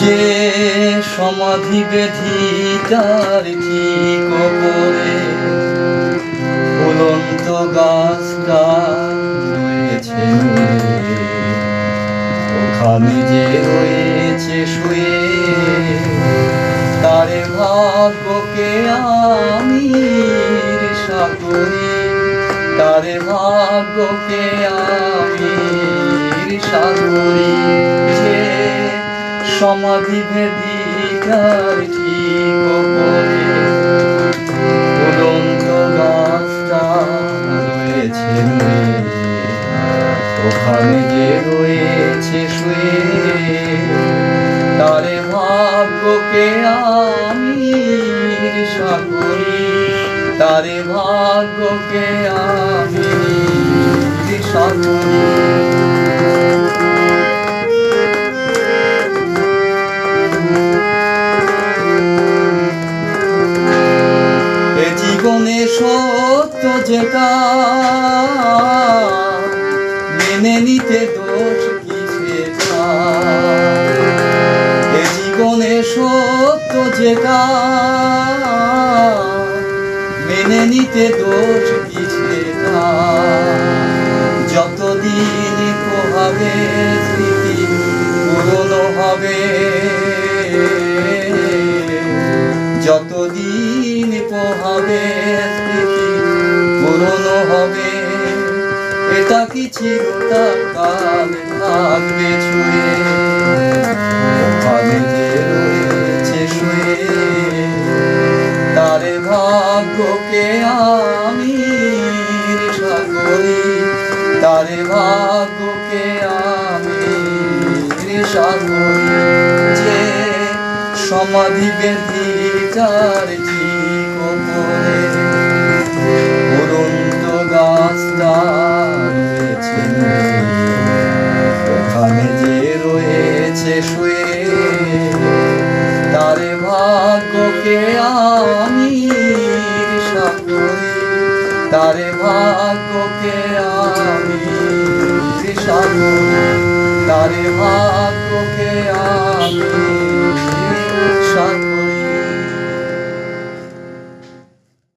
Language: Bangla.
যে সমাধি বেধি তার ঠিক ওপরে ফুলন্ত গাছটা রয়েছে। ওখানে যে রয়েছে শুয়ে, তারে ভাগ্যকে আমি সাগরি তারে ভাগ্যকে আমি সাগরি সমাধি ভেদিকার ঠিক ওপরে উড়ন্ত গাছটা রয়েছে। ওখানে যে রয়েছে শুয়ে তারে ভাগ্যকে আমি সাগরি তারে ভাগ্যকে আমি যেটা মেনে নিতে দোষ কি এ জীবনে সত্য যেটা মেনে নিতে দোষ কি এটা কি? চিরকাল থাকবে ছুঁয়ে। ওখানে যে তারে ভাগ্যকে আমি সাগরি তারে ভাগ্যকে আমি সাগরি যে সমাধি বেদি তার ঠিক যারে ভাগ্যকে আমি বিষাদ তারে ভাগ্যকে আমি